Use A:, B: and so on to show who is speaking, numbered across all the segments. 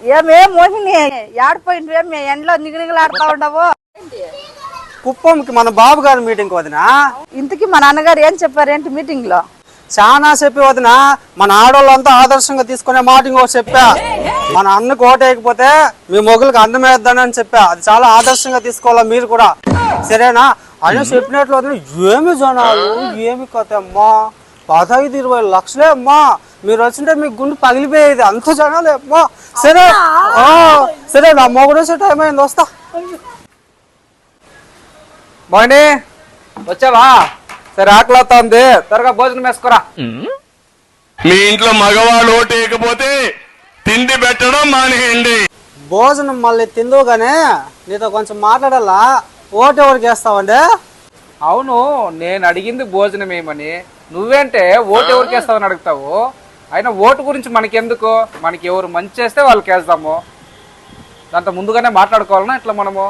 A: ఏమే మోహిని? ఏడిపోయింది మీ ఎండలో నిగినిగలాడుతా ఉండవు.
B: కుప్పంకి మన బాబు గారి మీటింగ్ వదినా?
A: ఇంతకీ మా నాన్నగారు ఏం చెప్పారేంటి మీటింగ్లో
B: చాలా చెప్పి వదినా మన ఆడవాళ్ళంతా ఆదర్శంగా తీసుకునే మాట ఇంకోటి చెప్పా. మన అన్నకు ఓటేయకపోతే మీ మొగులకు అన్నం వేద్దానని చెప్పా. అది చాలా ఆదర్శంగా తీసుకోవాలా మీరు కూడా? సరేనా? ఆయన చెప్పినట్లు వదిన ఏమి జనాలు? ఏమి కథ అమ్మా? పదహైదు ఇరవై లక్షలే అమ్మా. మీరు వచ్చింటే మీకు గుండె పగిలిపోయేది. అంత జనాలే. అమ్మా సరే. ఆ, సరే నా మొగుడు వచ్చే టైం అయింది. వస్తా.
C: మోహిని వచ్చావా? సరే ఆకలి అవుతుంది. త్వరగా భోజనం వేసుకోరా.
D: మీ ఇంట్లో మగవాళ్ళు ఓటేయకపోతే తిండి పెట్టడం మానేయండి.
B: భోజనం మళ్ళీ తిందుగానే నీతో కొంచెం మాట్లాడాలా? ఓటు ఎవరికి వేస్తావండి?
C: అవును నేను అడిగింది భోజనం ఏమని. నువ్వేంటే ఓటు ఎవరికి వేస్తావని అడుగుతావు? అయినా ఓటు గురించి మనకెందుకు? మనకి ఎవరు మంచి చేస్తే వాళ్ళకి వేస్తాము. దాంతో ముందుగానే మాట్లాడుకోవాలనా ఇట్లా మనము?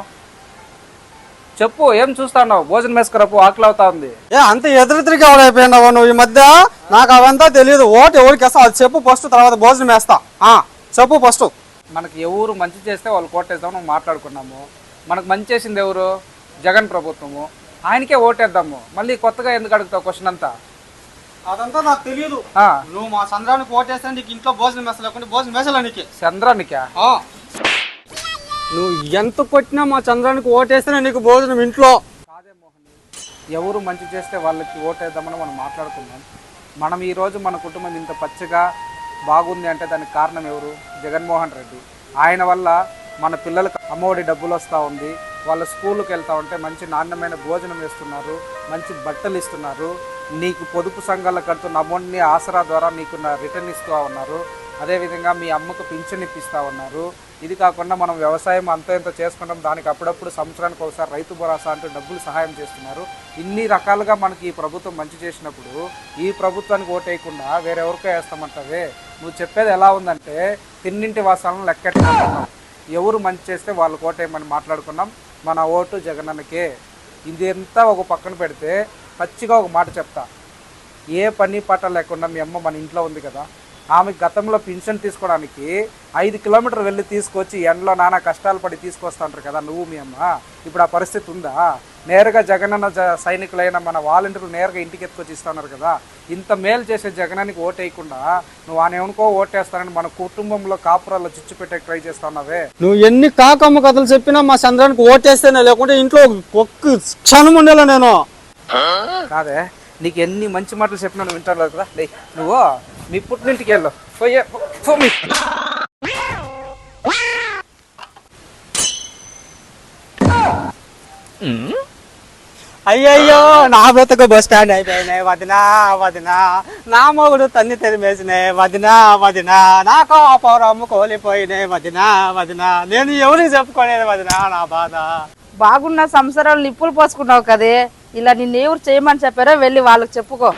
C: చెప్పు ఏం చూస్తున్నావు? భోజనం వేసుకురాపు ఆకలి అవుతా ఉంది
B: ఏ అంత ఎదురుతిరిగి ఎవడైపోయినావు నువ్వు ఈ మధ్య? నాకు అవంతా తెలియదు. ఓటు ఎవరికి వేస్తావు అది చెప్పు ఫస్ట్ తర్వాత భోజనం వేస్తా. ఆ, చెప్పు ఫస్ట్.
C: మనకి ఎవరు మంచి చేస్తే వాళ్ళు కోటేద్దాం నువ్వు మాట్లాడుకున్నాము. మనకు మంచి చేసింది ఎవరు? జగన్ ప్రభుత్వము. ఆయనకే ఓటేద్దాము. మళ్ళీ కొత్తగా ఎందుకు అడుగుతావు క్వశ్చన్ అంతా?
B: అదంతా నాకు తెలియదు నువ్వు మా చంద్రానికి ఓటు వేస్తే నీకు ఇంట్లో భోజనం వేస్తా లేకుంటే భోజనం వేసలే నీకు
C: చంద్రానికా.
B: నువ్వు ఎంత కొట్టినా మా చంద్రానికి ఓటేస్తేనే నీకు భోజనం ఇంట్లో.
C: కాదే మోహన్ ఎవరు మంచి చేస్తే వాళ్ళకి ఓటేద్దామని మనం మాట్లాడుకున్నాం మనం ఈరోజు మన కుటుంబం ఇంత పచ్చగా బాగుంది అంటే దానికి కారణం ఎవరు? జగన్మోహన్ రెడ్డి. ఆయన వల్ల మన పిల్లలకు అమ్మఒడి డబ్బులు వస్తూ ఉంది. వాళ్ళ స్కూల్కి వెళ్తా ఉంటే మంచి నాణ్యమైన భోజనం ఇస్తున్నారు మంచి బట్టలు ఇస్తున్నారు. నీకు పొదుపు సంఘాలకు కడుతున్న అమౌంట్ని ఆసరా ద్వారా నీకు రిటర్న్ ఇస్తూ ఉన్నారు. అదేవిధంగా మీ అమ్మకు పింఛన్ ఇప్పిస్తూ ఉన్నారు. ఇది కాకుండా మనం వ్యవసాయం అంత ఇంత చేసుకుంటాం దానికి అప్పుడప్పుడు సంవత్సరానికి ఒకసారి రైతు భరోసా అంటూ డబ్బులు సహాయం చేస్తున్నారు. ఇన్ని రకాలుగా మనకి ఈ ప్రభుత్వం మంచి చేసినప్పుడు ఈ ప్రభుత్వానికి ఓటేయకుండా వేరెవరికో వేస్తామంటావే? నువ్వు చెప్పేది ఎలా ఉందంటే తిన్నింటి వాసాలను లెక్కెట్టుకుంటున్నాం. ఎవరు మంచి చేస్తే వాళ్ళు ఓటేయమని మాట్లాడుకున్నాం. మన ఓటు జగనన్నకే. ఇది అంతా ఒక పక్కన పెడితే పచ్చిగా ఒక మాట చెప్తా. ఏ పని పాట లేకుండా మీ అమ్మ మన ఇంట్లో ఉంది కదా. ఆమె గతంలో పింఛన్ తీసుకోవడానికి ఐదు కిలోమీటర్ వెళ్ళి తీసుకొచ్చి ఎండలో నానా కష్టాలు పడి తీసుకొస్తా ఉంటారు కదా నువ్వు మీ అమ్మ. ఇప్పుడు ఆ పరిస్థితి ఉందా? నేరుగా జగనన్న జ సైనికులైన మన వాలంటీర్లు నేరుగా ఇంటికి ఎత్తుకొచ్చి ఇస్తున్నారు కదా. ఇంత మేలు చేసే జగనానికి ఓటేయకుండా నువ్వు ఆయన ఏమనుకో ఓటేస్తానని మన కుటుంబంలో కాపురాల్లో చిచ్చు పెట్టే ట్రై చేస్తున్నావే.
B: నువ్వు ఎన్ని కాకమ్మ కథలు చెప్పినా మా చంద్రానికి ఓటేస్తేనే లేకుంటే ఇంట్లో ఒక్క క్షణం ఉండేలా నేను.
C: కాదే? నీకు ఎన్ని మంచి మాటలు చెప్పినా వింటాను కదా. లే నువ్వు మీ పుట్టినింటికి వెళ్ళు. పోయే పో మీ
B: అయ్యయ్యో నా బ్రతకు బస్ స్టాండ్ అయిపోయినాయి. వదినా వదినా నా మొగుడు తన్ని తెరిమేసినాయి. వదినా వదినా నా కోపరం కోలిపోయినాయి. వదినా వదినా నేను ఎవరికి చెప్పుకోలేదు వదినా నా బాధ.
A: బాగున్న సంసారాలు నిప్పులు పోసుకున్నావు కదే. ఇలా నిన్ను ఎవరు చేయమని చెప్పారో వెళ్ళి వాళ్ళకి చెప్పుకో.